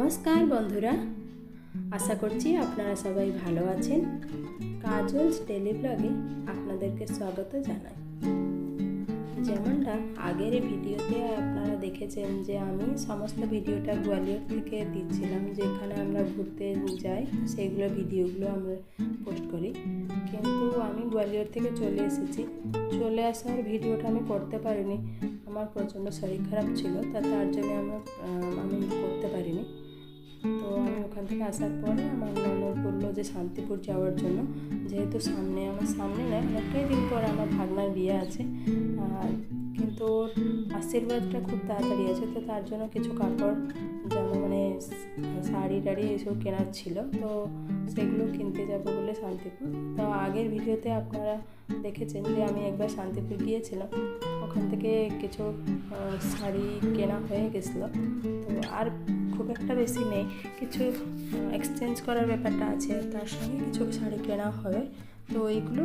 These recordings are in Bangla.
নমস্কার বন্ধুরা। আশা করছি আপনারা সবাই ভালো আছেন। কাজল ডেলি ব্লগে আপনাদেরকে স্বাগত জানাই। যেমনটা আগের ভিডিওতে আপনারা দেখেছেন যে আমি সমস্ত ভিডিওটা গোয়ালিয়র থেকে দিচ্ছিলাম, যেখানে আমরা ঘুরতে যাই, সেইগুলো ভিডিওগুলো আমরা পোস্ট করি। কিন্তু আমি গোয়ালিয়র থেকে চলে এসেছি। চলে আসার ভিডিওটা আমি করতে পারিনি। আমার প্রচণ্ড শরীর খারাপ ছিল, তা তার জন্য আমরা আমি করতে পারিনি। তো আমি ওখান থেকে আসার পরে আমার ননদ বলল যে শান্তিপুর যাওয়ার জন্য। যেহেতু সামনে, আমার সামনে নয় অনেকটাই দিন পর আমার ভাগনার বিয়ে আছে। আর কিন্তু ওর আশীর্বাদটা খুব তাড়াতাড়ি আছে, তো তার জন্য কিছু কাপড় যেন মানে শাড়ি টাড়ি এসব কেনার ছিল। তো সেগুলো কিনতে যাব বলে শান্তিপুর। তো আগের ভিডিওতে আপনারা দেখেছেন যে আমি একবার শান্তিপুর গিয়েছিলাম। ওখান থেকে কিছু শাড়ি কেনা হয়ে গেছিল। তো আর খুব একটা বেশি নেই। কিছু এক্সচেঞ্জ করার ব্যাপারটা আছে, তার সঙ্গে কিছু শাড়ি কেনা হবে। তো এইগুলো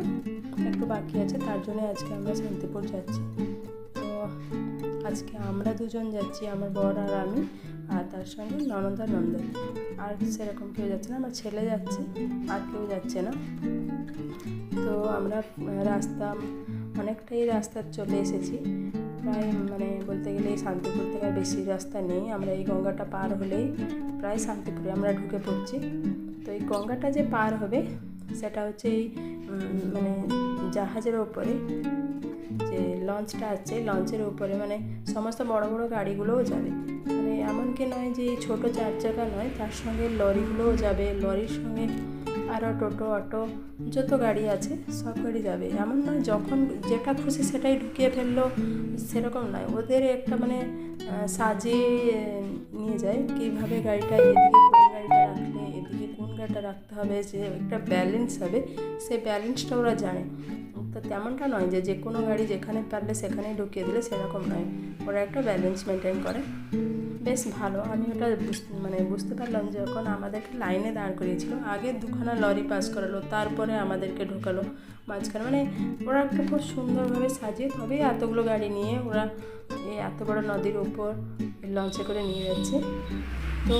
একটু বাকি আছে, তার জন্য আজকে আমরা শান্তিপুর যাচ্ছি। তো আজকে আমরা দুজন যাচ্ছি, আমার বর আর আমি, আর তার সঙ্গে ননদা নন্দন আর সেরকম কেউ যাচ্ছে না, আমার ছেলে যাচ্ছে, আর কেউ যাচ্ছে না। তো আমরা রাস্তা, অনেকটাই রাস্তা চলে এসেছি। প্রায় মানে বলতে গেলে শান্তিপুর থেকে বেশি রাস্তা নেই। আমরা এই গঙ্গাটা পার হলেই প্রায় শান্তিপুরে আমরা ঢুকে পড়ছি। তো এই গঙ্গাটা যে পার হবে, সেটা হচ্ছে এই মানে জাহাজের ওপরে যে লঞ্চটা আছে, লঞ্চের উপরে মানে সমস্ত বড় বড় গাড়িগুলোও যাবে। মানে এমনকি নয় যে ছোটো চার চাকা নয়, তার সঙ্গে লরিগুলোও যাবে। লরির সঙ্গে আরও টোটো, অটো, যত গাড়ি আছে, সব গাড়ি যাবে। এমন নয়, যখন যেটা খুশি সেটাই ঢুকিয়ে ফেলল, সেরকম নয়। ওদের একটা মানে সাজিয়ে নিয়ে যায় কীভাবে গাড়িটা এদিকে কোন গাড়িটা রাখলে, এদিকে কোন গাড়িটা রাখতে হবে, যে একটা ব্যালেন্স হবে, সেই ব্যালেন্সটা ওরা জানে। তো তেমনটা নয় যে যে কোনো গাড়ি যেখানে পারলে সেখানেই ঢুকিয়ে দিলে সেরকম নয়। ওরা একটা ব্যালেন্স মেনটেন করে। বেশ ভালো। আমি ওটা মানে বুঝতে পারলাম যে যখন আমাদেরকে লাইনে দাঁড় করিয়েছিল। আগে দুখানা লরি পাস করালো, তারপরে আমাদেরকে ঢোকালো। মাঝখানে মানে ওরা একটা খুব সুন্দরভাবে সাজিয়ে তবেই এতগুলো গাড়ি নিয়ে ওরা এই এত বড় নদীর উপর লঞ্চে করে নিয়ে যাচ্ছে। তো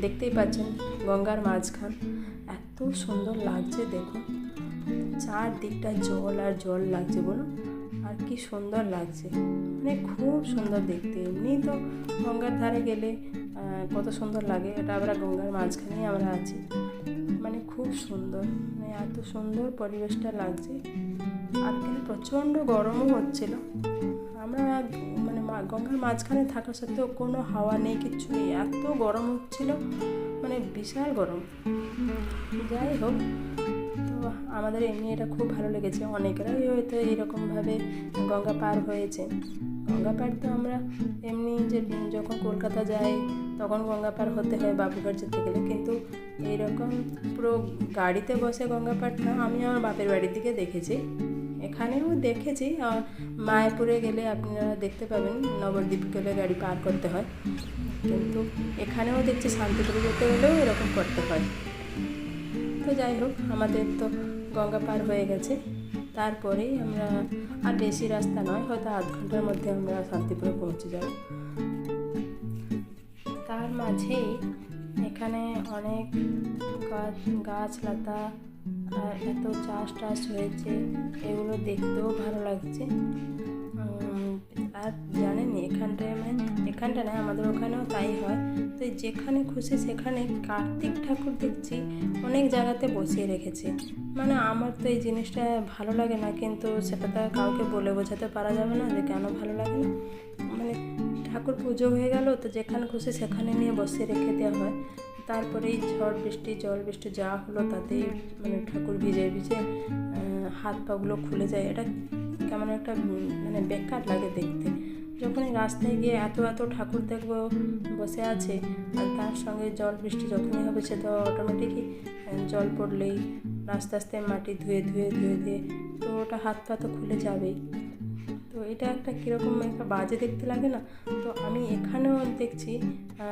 দেখতেই পাচ্ছেন গঙ্গার মাঝখান। এত সুন্দর লাগছে, দেখুন। চারদিকটা জল আর জল লাগছে, বলুন। আর কি সুন্দর লাগছে। মানে খুব সুন্দর দেখতে। এমনি তো গঙ্গার ধারে গেলে কত সুন্দর লাগে। এটা আমরা গঙ্গার মাঝখানেই আমরা আছি। মানে খুব সুন্দর। মানে এত সুন্দর পরিবেশটা লাগছে। আর কেন প্রচণ্ড গরমও হচ্ছিল। আমরা মানে গঙ্গার মাঝখানে থাকা সত্ত্বেও কোনো হাওয়া নেই, কিচ্ছু নেই। এত গরম হচ্ছিল। মানে বিশাল গরম। যাই হোক আমাদের এমনি এটা খুব ভালো লেগেছে অনেকেরাই হয়তো এইরকমভাবে গঙ্গা পার হয়েছে। গঙ্গা পার তো আমরা এমনি যে যখন কলকাতা যাই, তখন গঙ্গা পার হতে হয় বাবুঘাট যেতে গেলে। কিন্তু এইরকম পুরো গাড়িতে বসে গঙ্গা পারটা আমি আমার বাপের বাড়ির দিকে দেখেছি। এখানেও দেখেছি। মায়াপুরে গেলে আপনারা দেখতে পাবেন নবদ্বীপ গেলে গাড়ি পার করতে হয়। কিন্তু এখানেও দেখছি শান্তিপুরে যেতে গেলেও এরকম করতে হয়। তো যাই হোক, আমাদের তো গঙ্গা পার হয়ে গেছে। তারপরেই আমরা আর বেশি রাস্তা নয়, হয়তো আধ ঘণ্টার মধ্যে আমরা শান্তিপুরে পৌঁছে যাব। তার মাঝেই এখানে অনেক গাছ, গাছলতা, আর এত চাষ টাস হয়েছে, এগুলো দেখতেও ভালো লাগছে। আর জানেন এখানটায় মানে এখানটা নয়, আমাদের ওখানেও তাই হয়। তো যেখানে খুশি সেখানে কার্তিক ঠাকুর দেখছি অনেক জায়গাতে বসিয়ে রেখেছে। মানে আমার তো এই জিনিসটা ভালো লাগে না, কিন্তু সেটা তো কাউকে বলে বোঝাতে পারা যাবে না যে কেন ভালো লাগে না। মানে ঠাকুর পুজো হয়ে গেল, তো যেখানে খুশি সেখানে নিয়ে বসিয়ে রেখে দেওয়া হয়। তারপরে এই ঝড় বৃষ্টি, জল বৃষ্টি যা হলো তাতেই মানে ঠাকুর ভিজে ভিজে হাত পাগুলো খুলে যায়। এটা কেমন একটা মানে বেকার লাগে দেখতে। যখনই রাস্তায় গিয়ে এত এত ঠাকুর দেখব বসে আছে, আর তার সঙ্গে জল বৃষ্টি যখনই হবে সে তো অটোমেটিকই জল পড়লেই আস্তে আস্তে মাটি ধুয়ে ধুয়ে ধুয়ে ধুয়ে, তো ওটা হাত পা তো খুলে যাবেই। তো এটা একটা কীরকম একটা বাজে দেখতে লাগে না? তো আমি এখানেও দেখছি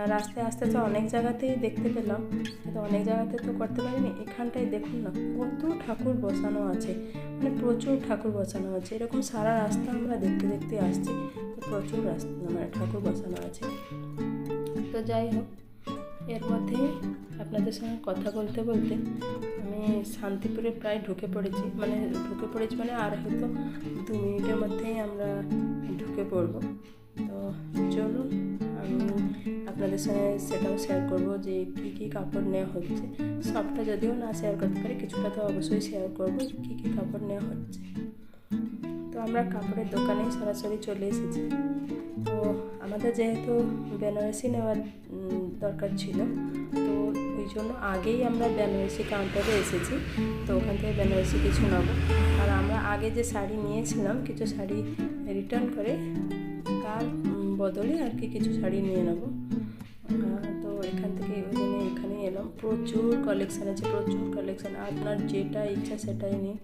রাস্তায় আস্তে আস্তে অনেক জায়গাতেই দেখতে পেলাম। কিন্তু অনেক জায়গাতে তো করতে পারিনি। এখানটায় দেখুন না, কত ঠাকুর বসানো আছে। মানে প্রচুর ঠাকুর বসানো আছে। এরকম সারা রাস্তা আমরা দেখতে দেখতে আসছি। তো প্রচুর রাস্তা মানে ঠাকুর বসানো আছে। তো যাই হোক, এর মধ্যে আপনাদের সঙ্গে কথা বলতে বলতে আমি শান্তিপুরে প্রায় ঢুকে পড়েছি। মানে ঢুকে পড়েছি মানে আর হয়তো দু মিনিটের মধ্যেই আমরা ঢুকে পড়ব। তো চলুন, আমি আপনাদের সঙ্গে সেটাও শেয়ার করব যে কী কী কাপড় নেওয়া হচ্ছে। সবটা যদিও না শেয়ার করতে পারি, কিছুটা তো অবশ্যই শেয়ার করব কী কী কাপড় নেওয়া হচ্ছে। তো আমরা কাপড়ের দোকানেই সরাসরি চলে এসেছি। তো আমাদের যেহেতু বেনারসি নেওয়ার দরকার ছিল ওই জন্য আগেই আমরা বেনারসি কাউন্টারে এসেছি। তো ওখান থেকে বেনারসি কিছু নেব। আর আমরা আগে যে শাড়ি নিয়েছিলাম, কিছু শাড়ি রিটার্ন করে তার বদলে আর কি কিছু শাড়ি নিয়ে নেব। প্রচুর কালেকশান আছে, প্রচুর কালেকশান আপনার যেটা ইচ্ছা সেটাই নিন,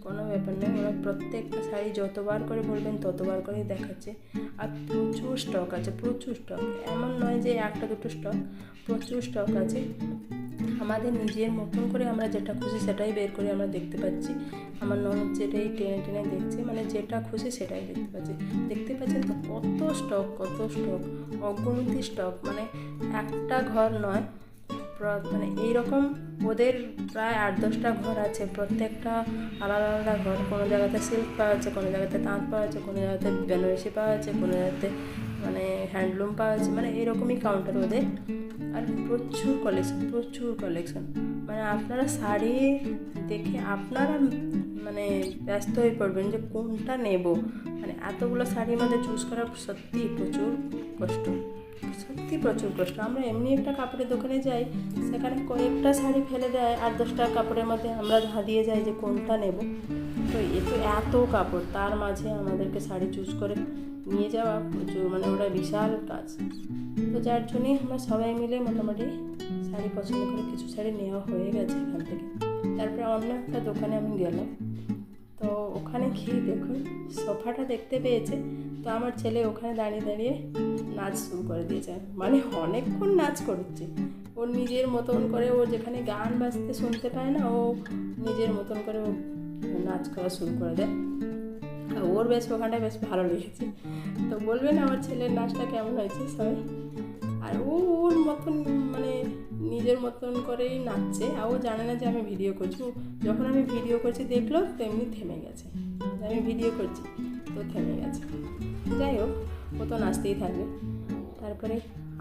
কোনো ব্যাপার নেই ওরা প্রত্যেকটা শাড়ি যতবার করে বলবেন, ততবার করে দেখাচ্ছে। আর প্রচুর স্টক আছে, প্রচুর স্টক এমন নয় যে একটা, দুটো স্টক প্রচুর স্টক আছে। আমাদের নিজের মতন করে আমরা যেটা খুশি সেটাই বের করে আমরা দেখতে পাচ্ছি। আমার ননদ যেটাই টেনে টেনে দেখছে মানে যেটা খুশি সেটাই দেখতে পাচ্ছি। দেখতে পাচ্ছেন তো কত স্টক কত স্টক অগণিত স্টক মানে একটা ঘর নয় মানে এইরকম ওদের প্রায় আট দশটা ঘর আছে। প্রত্যেকটা আলাদা আলাদা ঘর। কোনো জায়গাতে সিল্ক পাওয়া যাচ্ছে, কোনো জায়গাতে তাঁত পাওয়া যাচ্ছে, কোনো জায়গাতে বেনারসি পাওয়া যাচ্ছে, কোনো জায়গাতে মানে হ্যান্ডলুম পাওয়া যাচ্ছে। মানে এরকমই কাউন্টার ওদের। আর প্রচুর কালেকশন প্রচুর কালেকশন মানে আপনারা শাড়ি দেখে আপনারা মানে ব্যস্ত হয়ে পড়বেন যে কোনটা নেব। মানে এতগুলো শাড়ির মধ্যে চুজ করা সত্যি প্রচুর কষ্ট। সত্যি প্রচুর কষ্ট। আমরা এমনি একটা কাপড়ের দোকানে যাই, সেখানে কয়েকটা শাড়ি ফেলে দেয় আর দশটা কাপড়ের মধ্যে আমরা ধাঁধিয়ে যাই যে কোনটা নেব। তো এ তো এত কাপড়, তার মাঝে আমাদেরকে শাড়ি চুজ করে নিয়ে যাওয়া প্রচুর মানে ওটা বিশাল কাজ। তো যার জন্যই আমরা সবাই মিলে মোটামুটি শাড়ি পছন্দ করে কিছু শাড়ি নেওয়া হয়ে গেছে এখান থেকে। তারপরে অন্য একটা দোকানে আমি গেলাম। তো ওখানে গিয়ে দেখুন, সোফাটা দেখতে পেয়েছে। তো আমার ছেলে ওখানে দাঁড়িয়ে দাঁড়িয়ে নাচ শুরু করে দিয়েছে। মানে অনেকক্ষণ নাচ করছে। ও নিজের মতন করে ও যেখানে গান বাজতে শুনতে পায় না, ও নিজের মতন করে ও নাচ করা শুরু করে দেয়। ওর বেশ ওখানটা বেশ ভালো লেগেছে। তো বলবেন আমার ছেলের নাচটা কেমন হয়েছে সবাই? আর ও ওর মতন মানে নিজের মতন করেই নাচছে আর ও জানে না যে আমি ভিডিও করছি। যখন আমি ভিডিও করছি, দেখল তো এমনি থেমে গেছে। আমি ভিডিও করছি, তো থেমে গেছে। যাই হোক, ও তো নাচতেই থাকবে। তারপরে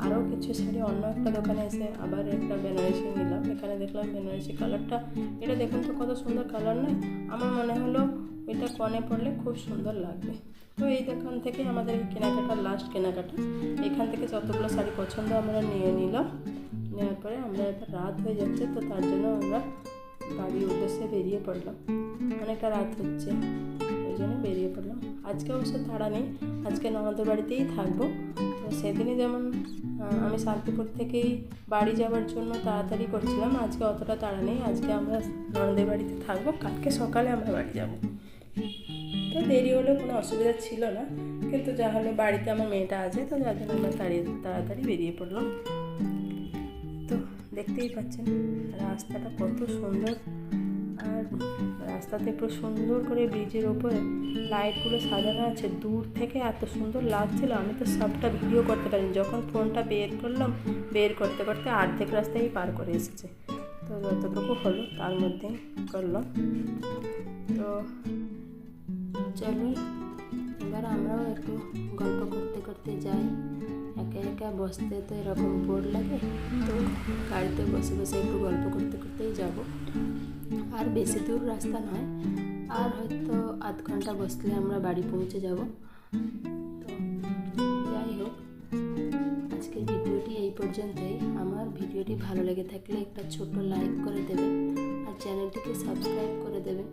আরও কিছু শাড়ি, অন্য একটা দোকানে এসে আবার একটা বেনারসি নিলাম। এখানে দেখলাম বেনারসি কালারটা। এটা দেখুন তো কত সুন্দর কালার নয় আমার মনে হলো এটা কনে পড়লে খুব সুন্দর লাগবে। তো এই দোকান থেকে আমাদের কেনাকাটা লাস্ট কেনাকাটা। এখান থেকে যতগুলো শাড়ি পছন্দ আমরা নিয়ে নিলাম। নেওয়ার পরে আমরা রাত হয়ে যাচ্ছে, তো তার জন্য আমরা বাড়ির উদ্দেশ্যে বেরিয়ে পড়লাম। অনেকটা রাত হচ্ছে, ওই জন্য বেরিয়ে পড়লাম। আজকে অবশ্য তাড়া নেই, আজকে ননদের বাড়িতেই থাকব। তো সেদিনই যেমন আমি শান্তিপুর থেকেই বাড়ি যাওয়ার জন্য তাড়াতাড়ি করছিলাম, আজকে অতটা তাড়া নেই। আজকে আমরা ননদের বাড়িতে থাকব, কালকে সকালে আমরা বাড়ি যাব। তো দেরি হলেও কোনো অসুবিধা ছিল না, কিন্তু যা হলে বাড়িতে আমার মেয়েটা আছে, তো যার জন্য আমরা তাড়িয়ে, তাড়াতাড়ি বেরিয়ে পড়লাম। দেখতেই পাচ্ছেন রাস্তাটা কত সুন্দর। আর রাস্তাতে পুরো সুন্দর করে ব্রিজের ওপরে লাইটগুলো সাজানো আছে। দূর থেকে এত সুন্দর লাগছিল, আমি তো সবটা ভিডিও করতে পারিনি। যখন ফোনটা বের করলাম, বের করতে করতে অর্ধেক রাস্তায় পার করে এসেছে। তো যতটুকু হলো তার মধ্যেই করলাম। তো চলুন এবার আমরাও একটু গল্প করতে করতে যাই। একা একা বসতে তো এরকম বোর লাগে। তো গাড়িতে বসে বসে একটু গল্প করতে করতেই যাব। আর বেশি দূর রাস্তা নয়। আর হয়তো আধ ঘণ্টা বসলে আমরা বাড়ি পৌঁছে যাব। তো যাই হোক, আজকের ভিডিওটি এই পর্যন্তই। আমার ভিডিওটি ভালো লেগে থাকলে একটা ছোট লাইক করে দেবেন। আর চ্যানেলটিকে সাবস্ক্রাইব করে দেবেন।